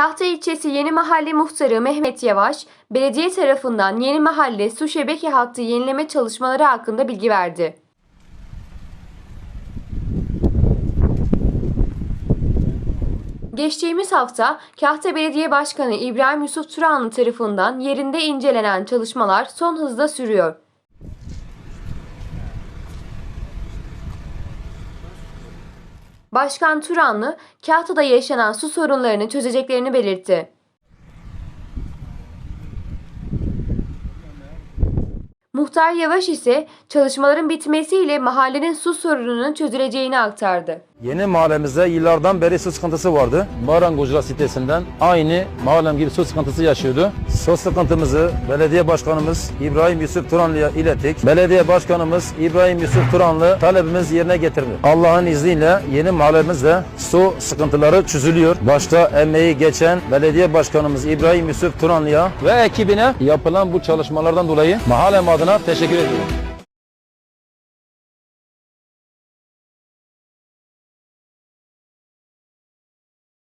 Kahta ilçesi Yeni Mahalle Muhtarı Mehmet Yavaş, belediye tarafından Yeni Mahalle su şebeke hattı yenileme çalışmaları hakkında bilgi verdi. Geçtiğimiz hafta Kahta Belediye Başkanı İbrahim Yusuf Turanlı tarafından yerinde incelenen çalışmalar son hızda sürüyor. Başkan Turanlı, Kahta'da yaşanan su sorunlarını çözeceklerini belirtti. Muhtar Yavaş ise çalışmaların bitmesiyle mahallenin su sorununun çözüleceğini aktardı. Yeni mahallemizde yıllardan beri su sıkıntısı vardı. Marangozcular sitesinden aynı mahallem gibi su sıkıntısı yaşıyordu. Su sıkıntımızı belediye başkanımız İbrahim Yusuf Turanlı'ya ilettik. Belediye başkanımız İbrahim Yusuf Turanlı talebimiz yerine getirdi. Allah'ın izniyle yeni mahallemizde su sıkıntıları çözülüyor. Başta emeği geçen belediye başkanımız İbrahim Yusuf Turanlı'ya ve ekibine yapılan bu çalışmalardan dolayı mahallem adına teşekkür ediyorum.